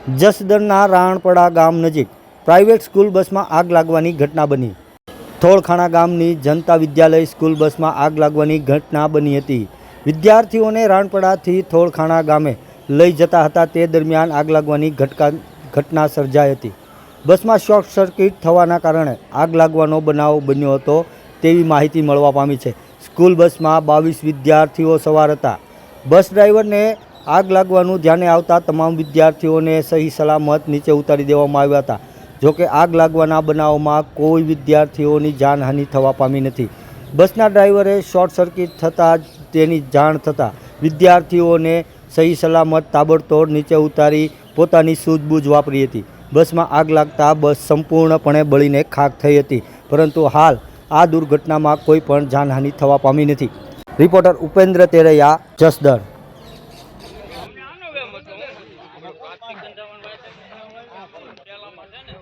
જસદણના રાણપડા ગામ નજીક private school બસમાં આગ લાગવાની ઘટના બની. થોળખાણા ગામની જનતા વિદ્યાલય સ્કૂલ બસમાં આગ લાગવાની ઘટના બની હતી. વિદ્યાર્થીઓને રાણપડાથી થોળખાણા ગામે લઈ જતા હતા તે દરમિયાન આગ લાગવાની ઘટકા ઘટના સર્જાઈ હતી. બસમાં શોર્ટ સર્કિટ થવાના કારણે આગ લાગવાનો બનાવ બન્યો હતો તેવી માહિતી મળવા પામી છે. સ્કૂલ બસમાં બાવીસ વિદ્યાર્થીઓ સવાર હતા. બસ ડ્રાઈવરને આગ લાગવાનું ધ્યાને આવતા તમામ વિદ્યાર્થીઓને સહી સલામત નીચે ઉતારી દેવામાં આવ્યા હતા. જોકે આગ લાગવાના બનાવમાં કોઈ વિદ્યાર્થીઓની જાનહાનિ થવા પામી નથી. બસના ડ્રાઈવરે શોર્ટ સર્કિટ થતાં જ તેની જાણ થતાં વિદ્યાર્થીઓને સહી સલામત તાબડતોડ નીચે ઉતારી પોતાની સૂઝબૂઝ વાપરી હતી. બસમાં આગ લાગતા બસ સંપૂર્ણપણે બળીને ખાક થઈ હતી, પરંતુ હાલ આ દુર્ઘટનામાં કોઈ પણ જાનહાનિ થવા પામી નથી. રિપોર્ટર ઉપેન્દ્ર તેરૈયા, જસદણ. લક્ષ્મીકાંત પેલામાં છે ને